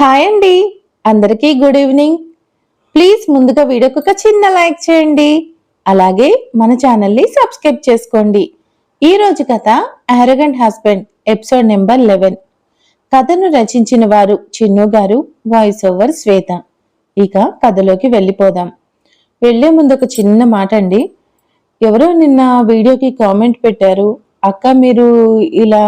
Hi అండి. అందరికీ good evening. Please ముందుగా వీడియోకి ఒక చిన్న లైక్ చేయండి. అలాగే మన ఛానల్ని సబ్స్క్రైబ్ చేసుకోండి. ఈరోజు కథ arrogant husband episode number eleven కథను రచించిన వారు చిన్ను గారు వాయిస్ ఓవర్ శ్వేత. ఇక కథలోకి వెళ్ళిపోదాం. వెళ్ళే ముందు ఒక చిన్న మాట అండి. ఎవరో నిన్న వీడియోకి కామెంట్ పెట్టారు. అక్క మీరు ఇలా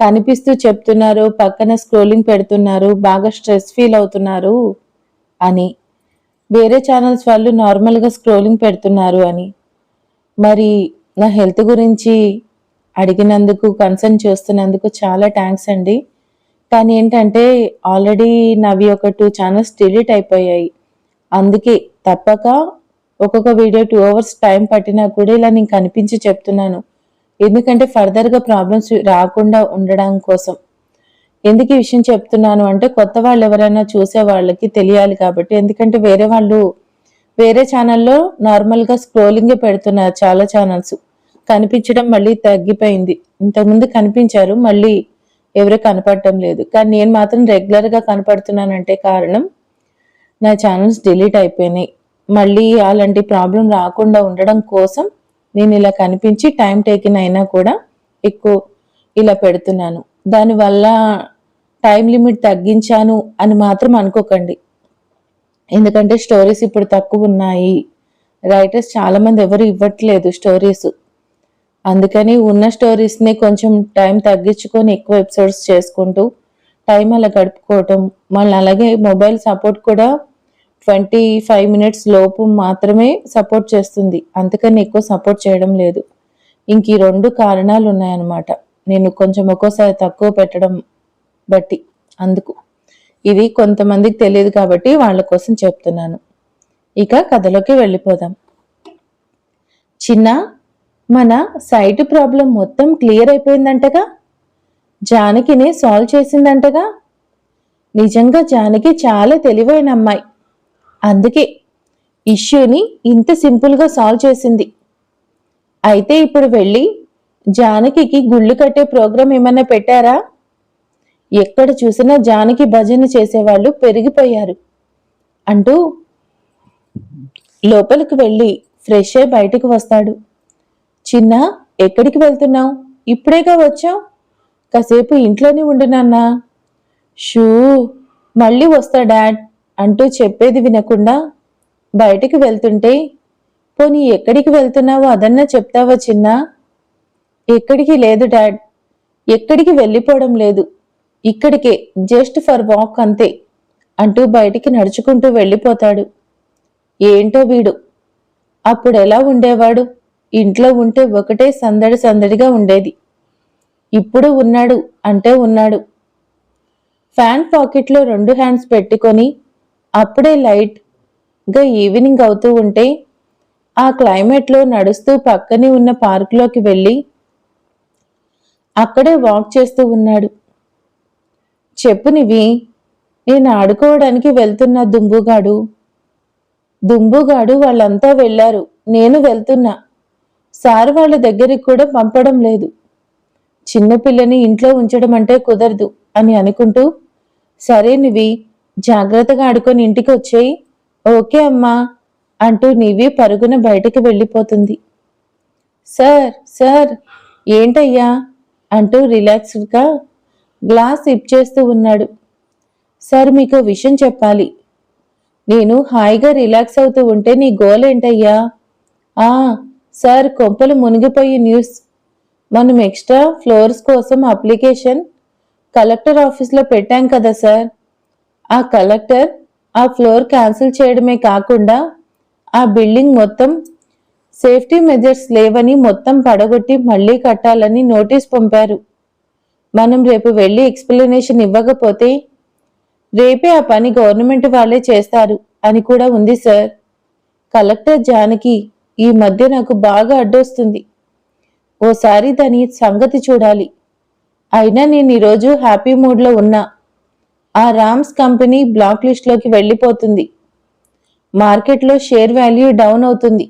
కనిపిస్తూ చెప్తున్నారు పక్కన స్క్రోలింగ్ పెడుతున్నారు బాగా స్ట్రెస్ ఫీల్ అవుతున్నారు అని. వేరే ఛానల్స్ వాళ్ళు నార్మల్గా స్క్రోలింగ్ పెడుతున్నారు అని. మరి నా హెల్త్ గురించి అడిగినందుకు కన్సర్న్ చేస్తున్నందుకు చాలా థ్యాంక్స్ అండి. కానీ ఏంటంటే ఆల్రెడీ నావి ఒక టూ ఛానల్స్ డిలీట్ అయిపోయాయి. అందుకే తప్పక ఒక్కొక్క వీడియో టూ అవర్స్ టైం పట్టినా కూడా ఇలా నేను కనిపించి చెప్తున్నాను. ఎందుకంటే ఫర్దర్గా ప్రాబ్లమ్స్ రాకుండా ఉండడం కోసం. ఎందుకు ఈ విషయం చెప్తున్నాను అంటే కొత్త వాళ్ళు ఎవరైనా చూసే వాళ్ళకి తెలియాలి కాబట్టి. ఎందుకంటే వేరే వాళ్ళు వేరే ఛానల్లో నార్మల్గా స్క్రోలింగే పెడుతున్నారు చాలా ఛానల్స్ కనిపించడం మళ్ళీ తగ్గిపోయింది. ఇంతకుముందు కనిపించారు మళ్ళీ ఎవరు కనపడటం లేదు. కానీ నేను మాత్రం రెగ్యులర్గా కనపడుతున్నానంటే కారణం నా ఛానల్స్ డిలీట్ అయిపోయినాయి. మళ్ళీ అలాంటి ప్రాబ్లం రాకుండా ఉండడం కోసం నేను ఇలా కనిపించి టైం టేకిన్ అయినా కూడా ఎక్కువ ఇలా పెడుతున్నాను. దానివల్ల టైం లిమిట్ తగ్గించాను అని మాత్రం అనుకోకండి. ఎందుకంటే స్టోరీస్ ఇప్పుడు తక్కువ ఉన్నాయి. రైటర్స్ చాలామంది ఎవరు ఇవ్వట్లేదు స్టోరీస్ అందుకని ఉన్న స్టోరీస్ని కొంచెం టైం తగ్గించుకొని ఎక్కువ ఎపిసోడ్స్ చేసుకుంటూ టైం అలా గడుపుకోవటం మళ్ళీ అలాగే మొబైల్ సపోర్ట్ కూడా ట్వంటీ ఫైవ్ మినిట్స్ లోపు మాత్రమే సపోర్ట్ చేస్తుంది. అందుకని ఎక్కువ సపోర్ట్ చేయడం లేదు. ఇంక ఈ రెండు కారణాలు ఉన్నాయన్నమాట. నేను కొంచెం ఒక్కోసారి తక్కువ పెట్టడం బట్టి. అందుకు. ఇది కొంతమందికి తెలియదు కాబట్టి వాళ్ళ కోసం చెప్తున్నాను. ఇక కథలోకి వెళ్ళిపోదాం. చిన్న మన సైట్ ప్రాబ్లం మొత్తం క్లియర్ అయిపోయిందంటగా? జానకిని సాల్వ్ చేసిందంటగా? నిజంగా జానకి చాలా తెలివైన అమ్మాయి. అందుకే ఇష్యూని ఇంత సింపుల్గా సాల్వ్ చేసింది. అయితే ఇప్పుడు వెళ్ళి జానకికి గుళ్ళు కట్టే ప్రోగ్రాం ఏమైనా పెట్టారా? ఎక్కడ చూసినా జానకి భజన చేసేవాళ్ళు పెరిగిపోయారు. అంటూ లోపలికి వెళ్ళి ఫ్రెష్ అయి బయటకు వస్తాడు. చిన్న ఎక్కడికి వెళ్తున్నావు? ఇప్పుడేగా వచ్చావు? కాసేపు ఇంట్లోనే ఉండినాన్నా షూ మళ్ళీ వస్తా డాడ్. అంటూ చెప్పేది వినకుండా బయటికి వెళ్తుంటే పోనీ ఎక్కడికి వెళ్తున్నావో? అదన్నా చెప్తావా చిన్నా? ఎక్కడికి లేదు డాడ్. ఎక్కడికి వెళ్ళిపోవడం లేదు. ఇక్కడికే జస్ట్ ఫర్ వాక్ అంతే అంటూ బయటికి నడుచుకుంటూ వెళ్ళిపోతాడు. ఏంటో వీడు? అప్పుడు ఎలా ఉండేవాడు? ఇంట్లో ఉంటే ఒకటే సందడి సందడిగా ఉండేది. ఇప్పుడు ఉన్నాడు అంటే ఉన్నాడు. ఫ్యాన్ పాకెట్లో రెండు హ్యాండ్స్ పెట్టుకొని అప్పుడే లైట్గా ఈవినింగ్ అవుతూ ఉంటే ఆ క్లైమేట్లో నడుస్తూ పక్కనే ఉన్న పార్కులోకి వెళ్ళి అక్కడే వాక్ చేస్తూ ఉన్నాడు. చెప్పు నివి నేను ఆడుకోవడానికి వెళ్తున్న దుంబుగాడు. దుంబుగాడు వాళ్ళంతా వెళ్ళారు. నేను వెళ్తున్నా. సార్ వాళ్ళ దగ్గరికి కూడా పంపడం లేదు. చిన్నపిల్లని ఇంట్లో ఉంచడం అంటే కుదరదు అని అనుకుంటూ సరే నివి జాగ్రత్తగా ఆడుకొని ఇంటికి వచ్చేయి. ఓకే అమ్మా అంటూ నీవి పరుగున బయటికి వెళ్ళిపోతుంది. సార్ సార్ ఏంటయ్యా? అంటూ రిలాక్స్డ్గా గ్లాస్ ఇప్ చేస్తూ ఉన్నాడు. సార్ మీకు విషయం చెప్పాలి. నేను హాయిగా రిలాక్స్ అవుతూ ఉంటే నీ గోల్ ఏంటయ్యా? ఆ సార్ కొంపలు మునిగిపోయి న్యూస్. మనం ఎక్స్ట్రా ఫ్లోర్స్ కోసం అప్లికేషన్ కలెక్టర్ ఆఫీస్లో పెట్టాం కదా సార్. ఆ కలెక్టర్ ఆ ఫ్లోర్ క్యాన్సిల్ చేయడమే కాకుండా ఆ బిల్డింగ్ మొత్తం సేఫ్టీ మెజర్స్ లేవని మొత్తం పడగొట్టి మళ్ళీ కట్టాలని నోటీస్ పంపారు. మనం రేపు వెళ్ళి ఎక్స్ప్లెనేషన్ ఇవ్వకపోతే రేపే ఆ పని గవర్నమెంట్ వాళ్ళే చేస్తారు అని కూడా ఉంది సార్. కలెక్టర్ జానకి ఈ మధ్య నాకు బాగా అడ్డొస్తుంది. ఓసారి దాని సంగతి చూడాలి. అయినా నేను ఈరోజు హ్యాపీ మూడ్లో ఉన్నా. ఆ రామ్స్ కంపెనీ బ్లాక్ లిస్ట్లోకి వెళ్ళిపోతుంది. మార్కెట్లో షేర్ వాల్యూ డౌన్ అవుతుంది.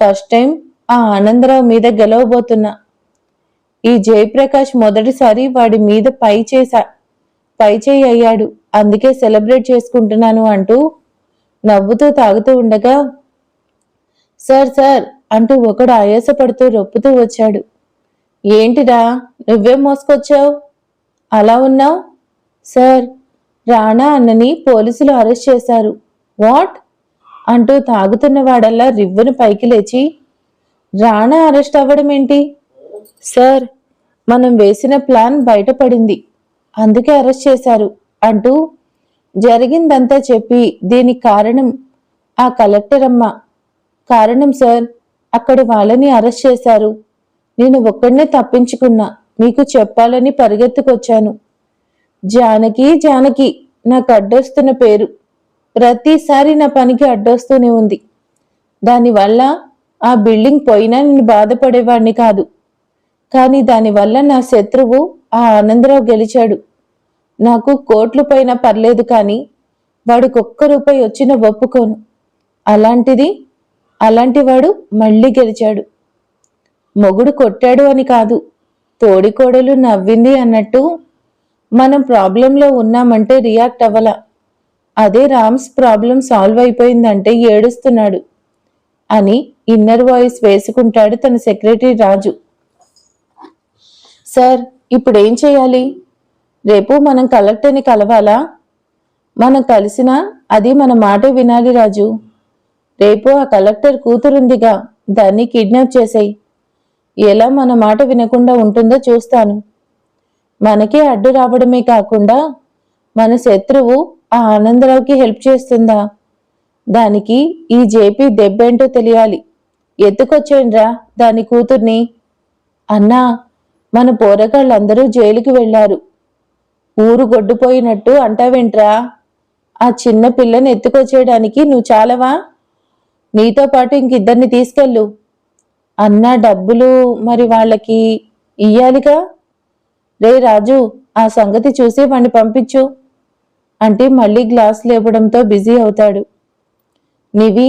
ఫస్ట్ టైం ఆ ఆనందరావు మీద గెలవబోతున్నా. ఈ జయప్రకాష్ మొదటిసారి వాడి మీద పై చేసా పై చేయి అయ్యాడు. అందుకే సెలబ్రేట్ చేసుకుంటున్నాను అంటూ నవ్వుతూ తాగుతూ ఉండగా సార్ సార్ అంటూ ఒకడు ఆయాసపడుతూ రొప్పుతూ వచ్చాడు. ఏంటిరా నువ్వేం మోసుకొచ్చావు? అలా ఉన్నావు? సార్ రాణా అన్నని పోలీసులు అరెస్ట్ చేశారు. వాట్? అంటూ తాగుతున్న వాడల్లా రివ్వును పైకి లేచి రాణా అరెస్ట్ అవ్వడం ఏంటి? సార్ మనం వేసిన ప్లాన్ బయటపడింది. అందుకే అరెస్ట్ చేశారు అంటూ జరిగిందంతా చెప్పి దీనికి కారణం ఆ కలెక్టర్ అమ్మ. కారణం సార్ అక్కడి వాళ్ళని అరెస్ట్ చేశారు. నేను ఒక్కడనే తప్పించుకున్నా. మీకు చెప్పాలని పరిగెత్తుకొచ్చాను. జానకి జానకి నాకు అడ్డొస్తున్న పేరు. ప్రతిసారి నా పనికి అడ్డొస్తూనే ఉంది. దానివల్ల ఆ బిల్డింగ్ పోయినా నేను బాధపడేవాడిని కాదు. కానీ దానివల్ల నా శత్రువు ఆ ఆనందరావు గెలిచాడు. నాకు కోట్లు పైన పర్లేదు కానీ వాడికి ఒక్క రూపాయి వచ్చిన ఒప్పుకోను. అలాంటిది అలాంటి వాడు మళ్ళీ గెలిచాడు. మొగుడు కొట్టాడు అని కాదు తోడికోడలు నవ్వింది అన్నట్టు మనం ప్రాబ్లంలో ఉన్నామంటే రియాక్ట్ అవ్వల. అదే రామ్స్ ప్రాబ్లం సాల్వ్ అయిపోయిందంటే ఏడుస్తున్నాడు అని ఇన్నర్ వాయిస్ వేసుకుంటాడు తన సెక్రటరీ రాజు. సార్ ఇప్పుడు ఏం చేయాలి? రేపు మనం కలెక్టర్ని కలవాలా? మనం కలిసినా అది మన మాటే వినాలి రాజు. రేపు ఆ కలెక్టర్ కూతురుందిగా దాన్ని కిడ్నాప్ చేసేయి. ఎలా మన మాట వినకుండా ఉంటుందో చూస్తాను. మనకే అడ్డు రావడమే కాకుండా మన శత్రువు ఆ ఆనందరావుకి హెల్ప్ చేస్తుందా? దానికి ఈ జేపీ దెబ్బేంటో తెలియాలి. ఎత్తుకొచ్చేయండ్రా దాని కూతుర్ని. అన్నా మన పోరగాళ్ళందరూ జైలుకి వెళ్ళారు ఊరు గొడ్డుపోయినట్టు అంటావేంట్రా? ఆ చిన్న పిల్లని ఎత్తుకొచ్చేయడానికి నువ్వు చాలవా? నీతో పాటు ఇంకిద్దరిని తీసుకెళ్ళు. అన్నా డబ్బులు మరి వాళ్ళకి ఇయ్యాలిగా? రే రాజు ఆ సంగతి చూసి వాణ్ణి పంపించు. అంటే మళ్ళీ గ్లాస్ లేపడంతో బిజీ అవుతాడు. నివి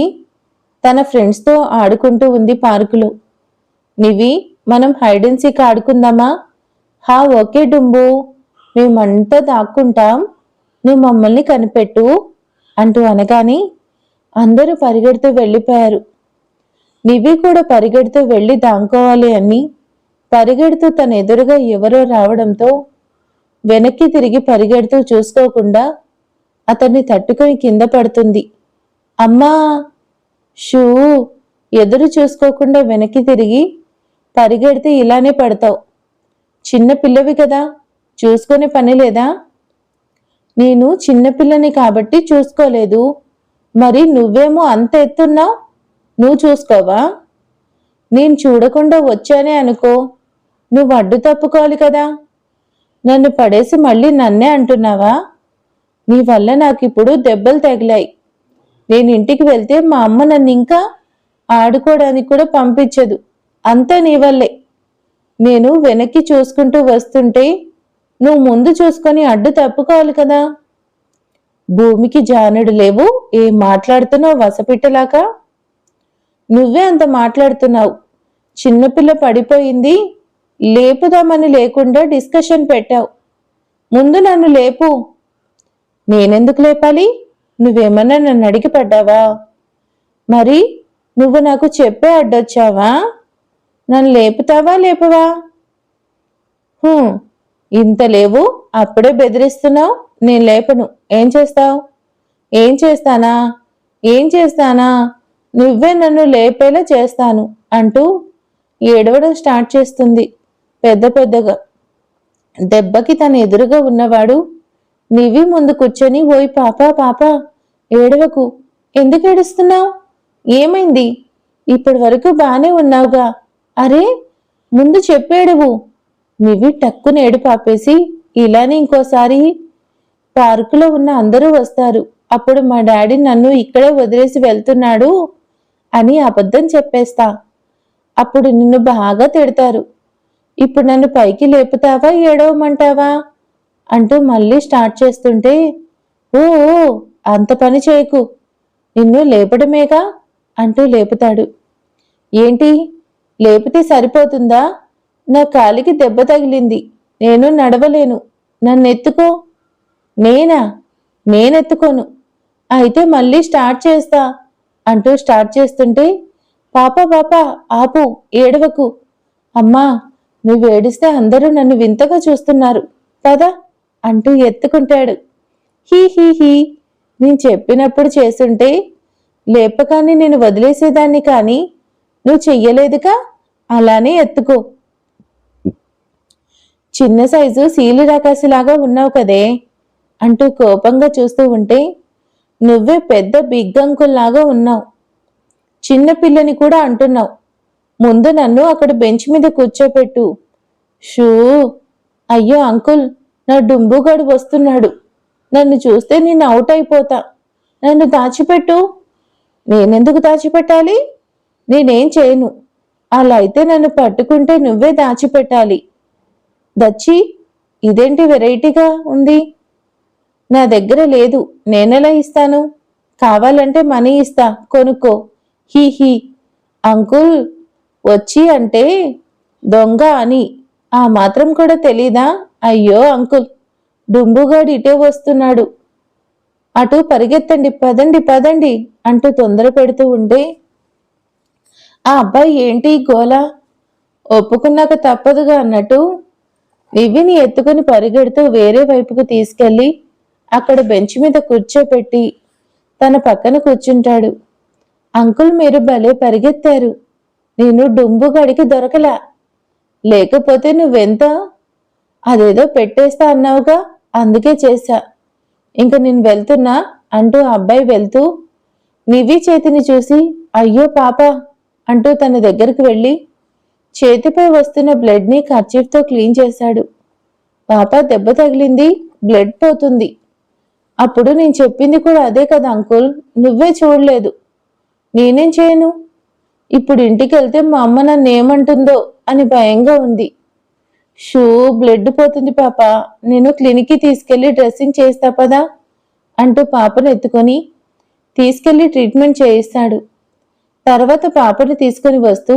తన ఫ్రెండ్స్తో ఆడుకుంటూ ఉంది పార్కులో. నివి మనం హైడ్ అండ్ సీక్ ఆడుకుందామా? హా ఓకే డుంబు. మేమంతా దాక్కుంటాం. నువ్వు మమ్మల్ని కనిపెట్టు అంటూ అనగాని అందరూ పరిగెడుతూ వెళ్ళిపోయారు. నివి కూడా పరిగెడుతూ వెళ్ళి దాంకోవాలి అని పరిగెడుతూ తన ఎదురుగా ఎవరో రావడంతో వెనక్కి తిరిగి పరిగెడుతూ చూసుకోకుండా అతన్ని తట్టుకొని కింద పడుతుంది. అమ్మా! షూ! ఎదురు చూసుకోకుండా వెనక్కి తిరిగి పరిగెడితే ఇలానే పడతావు. చిన్న పిల్లవి కదా! చూసుకునే పని లేదా? నేను చిన్నపిల్లని కాబట్టి చూసుకోలేదు. మరి నువ్వేమో అంత ఎత్తున్నావు? నువ్వు చూసుకోవా? నేను చూడకుండా వచ్చానే అనుకో. నువ్వు అడ్డు తప్పుకోవాలి కదా? నన్ను పడేసి మళ్ళీ నన్నే అంటున్నావా? నీ వల్ల నాకు ఇప్పుడు దెబ్బలు తగిలాయి. నేను ఇంటికి వెళ్తే మా అమ్మ నన్ను ఇంకా ఆడుకోవడానికి కూడా పంపించదు. అంతా నీ వల్లే. నేను వెనక్కి చూసుకుంటూ వస్తుంటే నువ్వు ముందు చూసుకొని అడ్డు తప్పుకోవాలి కదా? భూమికి జానుడు లేవు. ఏం మాట్లాడుతున్నావు వసపిట్టలాగా? నువ్వే అంత మాట్లాడుతున్నావు. చిన్నపిల్ల పడిపోయింది. లేపుదామని లేకుండా డిస్కషన్ పెట్టావు. ముందు నన్ను లేపు. నేనెందుకు లేపాలి? నువ్వేమన్నా నన్ను అడిగి పడ్డావా? మరి నువ్వు నాకు చెప్పే అడ్డొచ్చావా? నన్ను లేపుతావా లేపవా? ఇంత లేవు అప్పుడే బెదిరిస్తున్నావు నేను లేపను. ఏం చేస్తావు? ఏం చేస్తానా? ఏం చేస్తానా? నువ్వే నన్ను లేపేలా చేస్తాను అంటూ ఏడవడం స్టార్ట్ చేస్తుంది. పెద్ద పెద్దగా. దెబ్బకి తన ఎదురుగా ఉన్నవాడు నివి ముందు కూర్చొని ఓయ్ పాపా పాపా ఏడవకు. ఎందుకు ఏడుస్తున్నావు? ఏమైంది? ఇప్పటి వరకు బానే ఉన్నావుగా. అరే ముందు చెప్పేడువు నివి టక్కున నేడు పాపేసి ఇలానే ఇంకోసారి పార్కులో ఉన్న అందరూ వస్తారు. అప్పుడు మా డాడీ నన్ను ఇక్కడే వదిలేసి వెళ్తున్నాడు అని అబద్ధం చెప్పేస్తా. అప్పుడు నిన్ను బాగా తిడతారు. ఇప్పుడు నన్ను పైకి లేపుతావా ఏడవమంటావా? అంటూ మళ్ళీ స్టార్ట్ చేస్తుంటే ఓ అంత పని చేయకు. నిన్ను లేపడమేగా? అంటూ లేపుతాడు. ఏంటి? లేపితే సరిపోతుందా? నా కాలికి దెబ్బ తగిలింది. నేను నడవలేను. నన్ను ఎత్తుకో నేనా? నేనెత్తుకోను. అయితే మళ్ళీ స్టార్ట్ చేస్తా. అంటూ స్టార్ట్ చేస్తుంటే పాప పాప ఆపు ఏడవకు. అమ్మా నువ్వేడిస్తే అందరూ నన్ను వింతగా చూస్తున్నారు. కదా అంటూ ఎత్తుకుంటాడు. హీ హీ హీ. నేను చెప్పినప్పుడు చేసుంటే లేపకాన్ని నేను వదిలేసేదాన్ని కానీ నువ్వు చెయ్యలేదుగా? అలానే ఎత్తుకో. చిన్న సైజు సీలు రాకాసిలాగా ఉన్నావు కదే అంటూ కోపంగా చూస్తూ ఉంటే నువ్వే పెద్ద బిగ్గంకుల్లాగా ఉన్నావు. చిన్న పిల్లని కూడా అంటున్నావు. ముందు నన్ను అక్కడ బెంచ్ మీద కూర్చోపెట్టు. షూ అయ్యో అంకుల్ నా డుంబుగాడు వస్తున్నాడు. నన్ను చూస్తే నేను అవుట్ అయిపోతా. నన్ను దాచిపెట్టు. నేనెందుకు దాచిపెట్టాలి? నేనేం చేయను. అలా అయితే నన్ను పట్టుకుంటే నువ్వే దాచిపెట్టాలి. దచ్చి ఇదేంటి వెరైటీగా ఉంది? నా దగ్గర లేదు. నేనెలా ఇస్తాను? కావాలంటే మనీ ఇస్తా. కొనుక్కో. He he. అంకుల్ వచ్చి అంటే దొంగ అని. ఆ మాత్రం కూడా తెలీదా? అయ్యో అంకుల్ డుంబుగాడు ఇటే వస్తున్నాడు. అటు పరిగెత్తండి పదండి పదండి అంటూ తొందర పెడుతూ ఉంటే ఆ అబ్బాయి ఏంటి గోల? ఒప్పుకున్నాక తప్పదుగా అన్నట్టు నివ్విని ఎత్తుకుని పరిగెడుతూ వేరే వైపుకు తీసుకెళ్ళి అక్కడ బెంచ్ మీద కూర్చోపెట్టి తన పక్కన కూర్చుంటాడు. అంకుల్ మీరు భలే పరిగెత్తారు. నేను డుంబుగాడికి దొరకలా. లేకపోతే నువ్వెంత? అదేదో పెట్టేస్తా అన్నావుగా అందుకే చేశా. ఇంక నేను వెళ్తున్నా అంటూ ఆ అబ్బాయి వెళ్తూ నివి చేతిని చూసి అయ్యో పాప అంటూ తన దగ్గరికి వెళ్ళి చేతిపై వస్తున్న బ్లడ్ని కర్చీఫ్తో క్లీన్ చేశాడు. పాప దెబ్బ తగిలింది బ్లడ్ పోతుంది. అప్పుడు నేను చెప్పింది కూడా అదే కదా అంకుల్. నువ్వే చూడలేదు. నేనేం చేయను? ఇప్పుడు ఇంటికి వెళ్తే మా అమ్మ నన్ను ఏమంటుందో అని భయంగా ఉంది. షూ బ్లడ్ పోతుంది పాప. నేను క్లినిక్కి తీసుకెళ్ళి డ్రెస్సింగ్ చేస్తా పదా? అంటూ పాపను ఎత్తుకొని తీసుకెళ్ళి ట్రీట్మెంట్ చేయిస్తాడు. తర్వాత పాపను తీసుకొని వస్తూ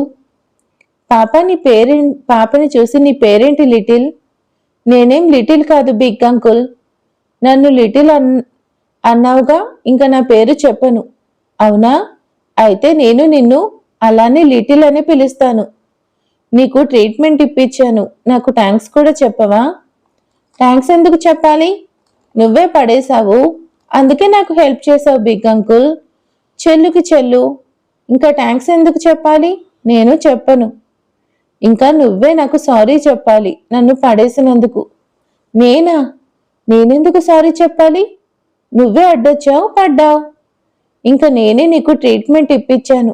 పాప నీ పేరే పాపని చూసి నీ పేరేంటి లిటిల్? నేనేం లిటిల్ కాదు బిగ్ అంకుల్. నన్ను లిటిల్ అన్ అన్నావుగా. ఇంకా నా పేరు చెప్పను. అవునా? అయితే నేను నిన్ను అలానే లిటిల్ అని పిలుస్తాను. నీకు ట్రీట్మెంట్ ఇప్పించాను. నాకు థ్యాంక్స్ కూడా చెప్పవా? థ్యాంక్స్ ఎందుకు చెప్పాలి? నువ్వే పడేశావు. అందుకే నాకు హెల్ప్ చేసావు బిగ్ అంకుల్. చెల్లుకి చెల్లు. ఇంకా థ్యాంక్స్ ఎందుకు చెప్పాలి? నేను చెప్పను. ఇంకా నువ్వే నాకు సారీ చెప్పాలి. నన్ను పడేసినందుకు. నేనా? నేనెందుకు సారీ చెప్పాలి? నువ్వే అడ్డొచ్చావు పడ్డావు. ఇంకా నేనే నీకు ట్రీట్మెంట్ ఇప్పించాను.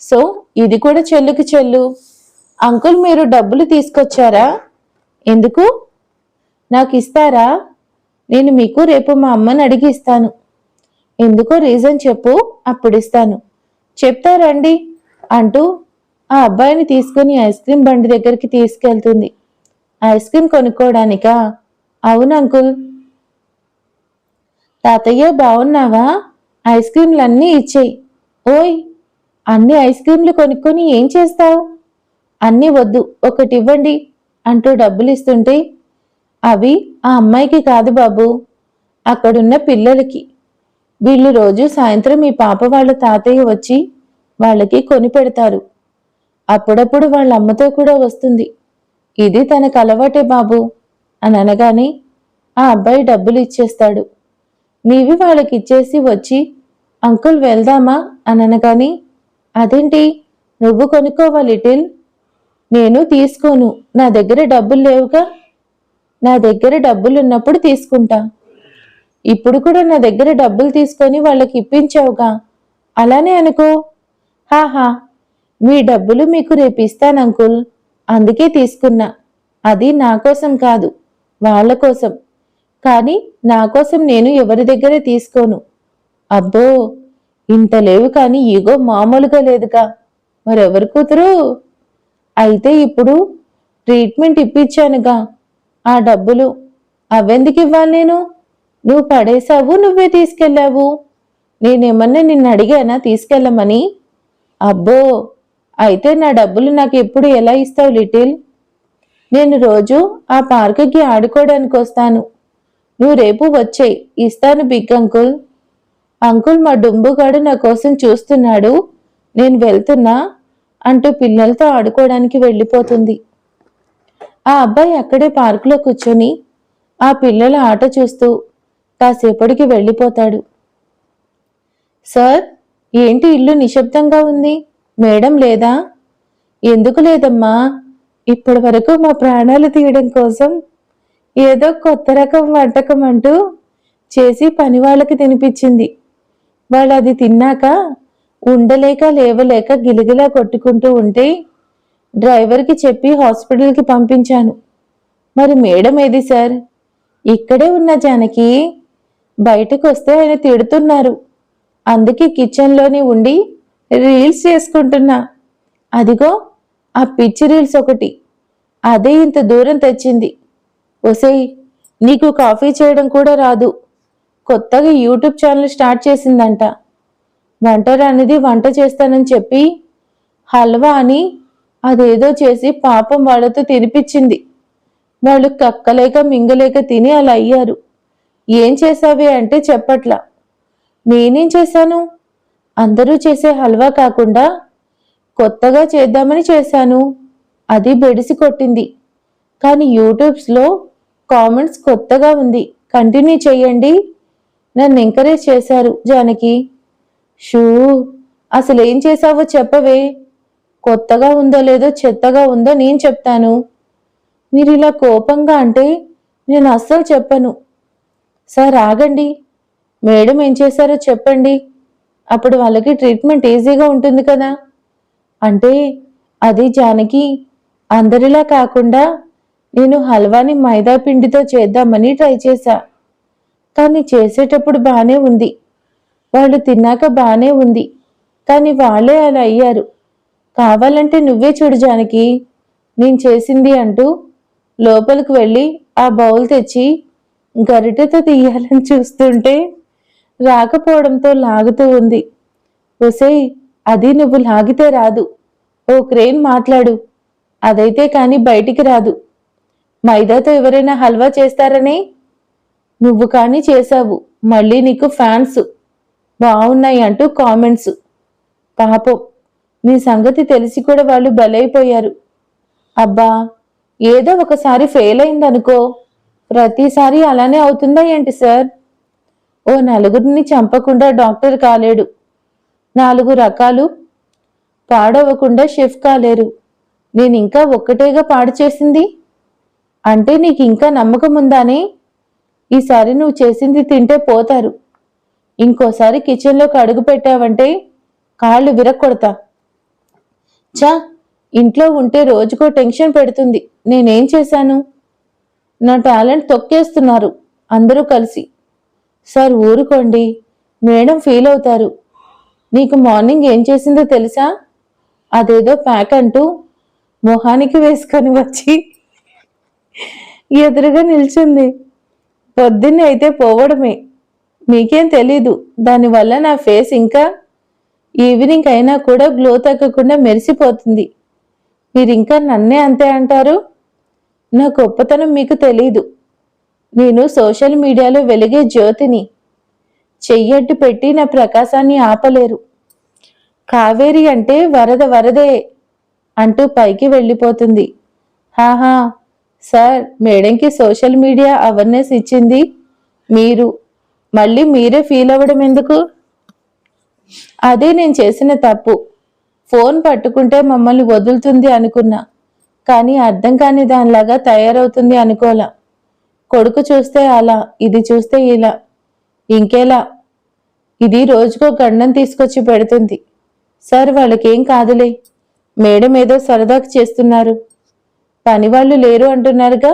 సో ఇది కూడా చెల్లుకి చెల్లు. అంకుల్ మీరు డబ్బులు తీసుకొచ్చారా? ఎందుకు? నాకు ఇస్తారా? నేను మీకు రేపు మా అమ్మని అడిగి ఇస్తాను. ఎందుకో రీజన్ చెప్పు అప్పుడు ఇస్తాను. చెప్తారండి అంటూ ఆ అబ్బాయిని తీసుకుని ఐస్ క్రీమ్ బండి దగ్గరికి తీసుకెళ్తుంది. ఐస్ క్రీమ్ కొనుక్కోవడానికా? అవును అంకుల్. తాతయ్య బాగున్నావా ఐస్ క్రీమ్లు అన్నీ ఇచ్చేయి. ఓయ్ అన్ని ఐస్ క్రీమ్లు కొనుక్కొని ఏం చేస్తావు? అన్నీ వద్దు ఒకటి ఇవ్వండి అంటూ డబ్బులు ఇస్తుంటే అవి ఆ అమ్మాయికి కాదు బాబు అక్కడున్న పిల్లలకి. వీళ్ళు రోజు సాయంత్రం మీ పాప వాళ్ళ తాతయ్య వచ్చి వాళ్ళకి కొని పెడతారు. అప్పుడప్పుడు వాళ్ళ అమ్మతో కూడా వస్తుంది. ఇది తనకు అలవాటే బాబు అని అనగానే ఆ అబ్బాయి డబ్బులు ఇచ్చేస్తాడు నీవి వాళ్ళకి ఇచ్చేసి వచ్చి అంకుల్ వెళ్దామా అని అనగానే అదేంటి? నువ్వు కొనుక్కోవా లిటిల్? నేను తీసుకోను. నా దగ్గర డబ్బులు లేవుగా? నా దగ్గర డబ్బులు ఉన్నప్పుడు తీసుకుంటా. ఇప్పుడు కూడా నా దగ్గర డబ్బులు తీసుకొని వాళ్ళకి ఇప్పించావుగా. అలానే అనుకో. హాహా. మీ డబ్బులు మీకు రేపు ఇస్తాను అంకుల్. అందుకే తీసుకున్నా. అది నా కోసం కాదు వాళ్ళ కోసం. కానీ నా కోసం నేను ఎవరి దగ్గర తీసుకోను. అబ్బో! ఇంత లేవు కానీ ఈగో మామూలుగా లేదుగా. మరెవరు కూతురు? అయితే ఇప్పుడు ట్రీట్మెంట్ ఇప్పించానుగా. ఆ డబ్బులు అవెందుకు ఇవ్వాలి నేను? నువ్వు పడేశావు నువ్వే తీసుకెళ్ళావు. నేనేమన్నా నిన్ను అడిగానా తీసుకెళ్ళమని? అబ్బో అయితే నా డబ్బులు నాకు ఎప్పుడు ఎలా ఇస్తావు లిటిల్? నేను రోజు ఆ పార్కుకి ఆడుకోవడానికి వస్తాను. నువ్వు రేపు వచ్చేయి ఇస్తాను బిగ్ అంకుల్. అంకుల్ మా డుంబుగాడు నా కోసం చూస్తున్నాడు నేను వెళ్తున్నా అంటూ పిల్లలతో ఆడుకోవడానికి వెళ్ళిపోతుంది. ఆ అబ్బాయి అక్కడే పార్కులో కూర్చొని ఆ పిల్లల ఆట చూస్తూ కాసేపటికి వెళ్ళిపోతాడు. సార్ ఏంటి ఇల్లు నిశ్శబ్దంగా ఉంది? మేడం లేదా? ఎందుకు లేదమ్మా? ఇప్పటి వరకు మా ప్రాణాలు తీయడం కోసం ఏదో కొత్త రకం వంటకం అంటూ చేసి పని వాళ్ళకి తినిపించింది. వాళ్ళు అది తిన్నాక ఉండలేక లేవలేక గిలిగిలా కొట్టుకుంటూ ఉంటే డ్రైవర్కి చెప్పి హాస్పిటల్కి పంపించాను. మరి మేడం ఏది సార్? ఇక్కడే ఉన్న జానకి బయటకు వస్తే ఆయన తిడుతున్నారు. అందుకే కిచెన్లోనే ఉండి రీల్స్ చేసుకుంటున్నా. అదిగో ఆ పిచ్చి రీల్స్ ఒకటి. అదే ఇంత దూరం తెచ్చింది. ఒసేయ్ నీకు కాఫీ చేయడం కూడా రాదు. కొత్తగా యూట్యూబ్ ఛానల్ స్టార్ట్ చేసిందంట. వంట రానిది వంట చేస్తానని చెప్పి హల్వా అని అదేదో చేసి పాపం వాళ్ళతో తినిపించింది. వాళ్ళు కక్కలేక మింగలేక తిని అలా అయ్యారు. ఏం చేసావే అంటే చెప్పట్లా. నేనేం చేశాను? అందరూ చేసే హల్వా కాకుండా కొత్తగా చేద్దామని చేశాను. అది బెడిసి కొట్టింది. కానీ యూట్యూబ్స్లో కామెంట్స్ కొత్తగా ఉంది. కంటిన్యూ చేయండి. నన్ను ఎంకరేజ్ చేశారు జానకి. షూ అసలు ఏం చేసావో చెప్పవే. కొత్తగా ఉందో లేదో చెత్తగా ఉందో నేను చెప్తాను. మీరు ఇలా కోపంగా అంటే నేను అస్సలు చెప్పను. సార్ ఆగండి. మేడం ఏం చేశారో చెప్పండి. అప్పుడు వాళ్ళకి ట్రీట్మెంట్ ఈజీగా ఉంటుంది కదా. అంటే అది జానకి అందరిలా కాకుండా నేను హల్వాని మైదా పిండితో చేద్దామని ట్రై చేశా. కానీ చేసేటప్పుడు బాగానే ఉంది. వాళ్ళు తిన్నాక బాగానే ఉంది. కానీ వాళ్ళే అలా అయ్యారు. కావాలంటే నువ్వే చూడు జానకి నేను చేసింది అంటూ లోపలికి వెళ్ళి ఆ బౌల్ తెచ్చి గరిటెతో తీయాలని చూస్తుంటే రాకపోవడంతో లాగుతూ ఉంది. ఒసేయ్ అది నువ్వు లాగితే రాదు. ఓ క్రేన్ మాట్లాడు. అదైతే కానీ బయటికి రాదు. మైదాతో ఎవరైనా హల్వా చేస్తారని నువ్వు కానీ చేశావు. మళ్ళీ నీకు ఫ్యాన్స్ బాగున్నాయి అంటూ కామెంట్స్. పాపం నీ సంగతి తెలిసి కూడా వాళ్ళు బలైపోయారు. అబ్బా ఏదో ఒకసారి ఫెయిల్ అయిందనుకో ప్రతిసారి అలానే అవుతుందా ఏంటి సార్? ఓ నలుగురిని చంపకుండా డాక్టర్ కాలేడు. నాలుగు రకాలు పాడవకుండా షెఫ్ కాలేరు. నేను ఇంకా ఒక్కటేగా పాడు చేసింది? అంటే నీకు ఇంకా నమ్మకం ఉందానే ఈసారి నువ్వు చేసింది తింటే పోతారు. ఇంకోసారి కిచెన్లోకి అడుగు పెట్టావంటే కాళ్ళు విరక్కొడతా. చా ఇంట్లో ఉంటే రోజుకో టెన్షన్ పెడుతుంది. నేనేం చేశాను? నా టాలెంట్ తొక్కేస్తున్నారు అందరూ కలిసి. సార్ ఊరుకోండి. మేడం ఫీల్ అవుతారు. నీకు మార్నింగ్ ఏం చేసిందో తెలుసా? అదేదో ప్యాక్ అంటూ మొహానికి వేసుకొని వచ్చి ఎదురుగా నిల్చుంది. పొద్దున్నే అయితే పోవడమే. మీకేం తెలీదు. దానివల్ల నా ఫేస్ ఇంకా ఈవినింగ్ అయినా కూడా గ్లో తగ్గకుండా మెరిసిపోతుంది. మీరు ఇంకా నన్నే అంతే అంటారు? నా గొప్పతనం మీకు తెలీదు. నేను సోషల్ మీడియాలో వెలిగే జ్యోతిని. చెయ్యట్టు పెట్టి నా ప్రకాశాన్ని ఆపలేరు. కావేరి అంటే వరద వరదే అంటూ పైకి వెళ్ళిపోతుంది. హాహా సార్ మేడంకి సోషల్ మీడియా అవేర్నెస్ ఇచ్చింది. మీరు మళ్ళీ మీరే ఫీల్ అవ్వడం ఎందుకు? అదే నేను చేసిన తప్పు. ఫోన్ పట్టుకుంటే మమ్మల్ని వదులుతుంది అనుకున్నా. కానీ అర్థం కాని దానిలాగా తయారవుతుంది అనుకోలా. కొడుకు చూస్తే అలా ఇది చూస్తే ఇలా. ఇంకేలా? ఇది రోజుకో గండం తీసుకొచ్చి పెడుతుంది. సార్ వాళ్ళకేం కాదులే. మేడం ఏదో సరదాకు చేస్తున్నారు. పని వాళ్ళు లేరు అంటున్నారుగా.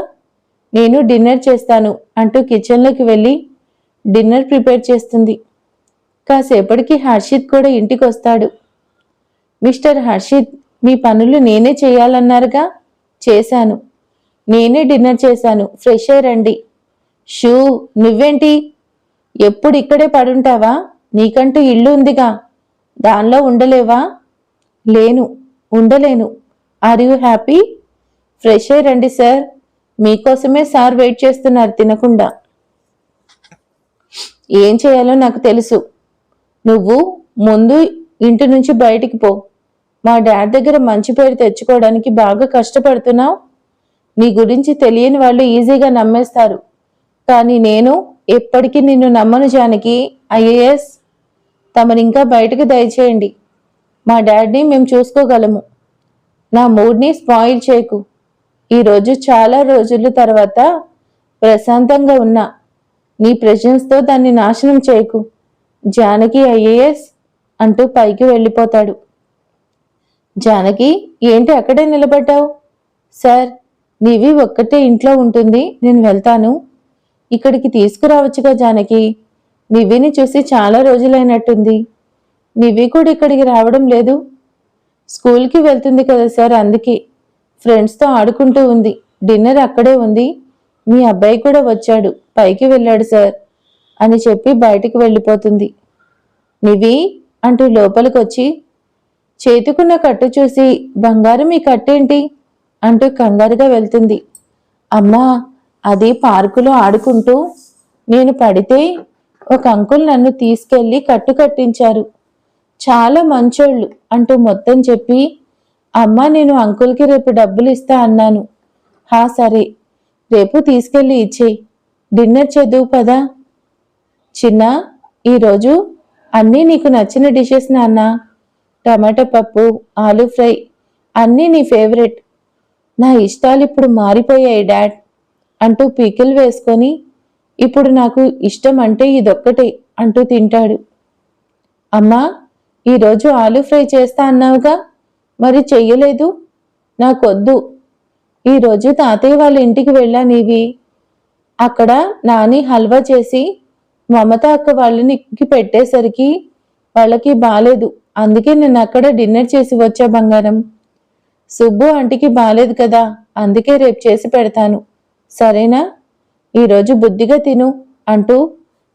నేను డిన్నర్ చేస్తాను అంటూ కిచెన్లోకి వెళ్ళి డిన్నర్ ప్రిపేర్ చేస్తుంది. కాసేపటికి హర్షిత్ కూడా ఇంటికి వస్తాడు మిస్టర్ హర్షిత్ మీ పనులు నేనే చేయాలన్నారుగా? చేశాను. నేనే డిన్నర్ చేశాను. ఫ్రెష్ రండి. షూ నువ్వేంటి? ఎప్పుడు ఇక్కడే పడుంటావా? నీకంటూ ఇల్లు ఉందిగా. దానిలో ఉండలేవా? లేను. ఉండలేను. ఆర్ యూ హ్యాపీ ఫ్రెష్ అయ్యి రండి సార్. మీకోసమే సార్ వెయిట్ చేస్తున్నారు తినకుండా. ఏం చేయాలో నాకు తెలుసు. నువ్వు ముందు ఇంటి నుంచి బయటికి పో. మా డాడ్ దగ్గర మంచి పేరు తెచ్చుకోవడానికి బాగా కష్టపడుతున్నావు. నీ గురించి తెలియని వాళ్ళు ఈజీగా నమ్మేస్తారు. కానీ నేను ఎప్పటికీ నిన్ను నమ్మను జానకి. ఐఏఎస్. తమని ఇంకా బయటకు దయచేయండి. మా డాడ్ని మేము చూసుకోగలము. నా మూడ్ని స్పాయిల్ చేయకు. ఈరోజు చాలా రోజుల తర్వాత ప్రశాంతంగా ఉన్నా. నీ ప్రెజెన్స్తో దాన్ని నాశనం చేయకు. జానకి ఐఏఎస్ అంటూ పైకి వెళ్ళిపోతాడు. జానకి ఏంటి అక్కడే నిలబడ్డావు? సార్ నీవి ఒక్కటే ఇంట్లో ఉంటుంది నేను వెళ్తాను. ఇక్కడికి తీసుకురావచ్చుగా జానకి. నివ్విని చూసి చాలా రోజులైనట్టుంది. నివి కూడా ఇక్కడికి రావడం లేదు. స్కూల్కి వెళ్తుంది కదా సార్ అందుకే. ఫ్రెండ్స్తో ఆడుకుంటూ ఉంది. డిన్నర్ అక్కడే ఉంది. మీ అబ్బాయి కూడా వచ్చాడు. పైకి వెళ్ళాడు సార్ అని చెప్పి బయటికి వెళ్ళిపోతుంది. నివి అంటూ లోపలికి వచ్చి చేతుకున్న కట్టు చూసి బంగారం ఈ కట్టేంటి? అంటూ కంగారుగా వెళ్తుంది. అమ్మా అది పార్కులో ఆడుకుంటూ నేను పడితే ఒక అంకుల్ నన్ను తీసుకెళ్ళి కట్టు కట్టించారు. చాలా మంచోళ్ళు అంటూ మొత్తం చెప్పి అమ్మ నేను అంకుల్కి రేపు డబ్బులు ఇస్తా అన్నాను. హా సరే. రేపు తీసుకెళ్ళి ఇచ్చేయి. డిన్నర్ చేద్దువు పదా? చిన్న ఈరోజు అన్నీ నీకు నచ్చిన డిషెస్ నాన్న. టమాటా పప్పు ఆలూ ఫ్రై అన్నీ నీ ఫేవరెట్. నా ఇష్టాలు ఇప్పుడు మారిపోయాయి డాడ్ అంటూ పీకిల్ వేసుకొని ఇప్పుడు నాకు ఇష్టం అంటే ఇదొక్కటే అంటూ తింటాడు. అమ్మా ఈరోజు ఆలూ ఫ్రై చేస్తా అన్నావుగా? మరి చెయ్యలేదు? నాకొద్దు. ఈరోజు తాతయ్య వాళ్ళ ఇంటికి వెళ్ళానివి అక్కడ నాని హల్వా చేసి మమత అక్క వాళ్ళని పెట్టేసరికి వాళ్ళకి బాలేదు. అందుకే నేను అక్కడ డిన్నర్ చేసి వచ్చా బంగారం. సుబ్బు అంటికి బాలేదు కదా అందుకే రేపు చేసి పెడతాను. సరేనా? ఈరోజు బుద్ధిగా తిను అంటూ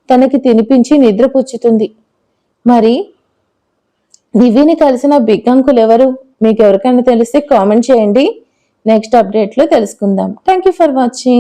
తనకి తినిపించి నిద్రపుచ్చుతుంది మరి దివ్యని కలిసిన బిగ్గంకులు ఎవరు మీకు ఎవరికైనా తెలిస్తే కామెంట్ చేయండి. నెక్స్ట్ అప్డేట్లో తెలుసుకుందాం. Thank you for watching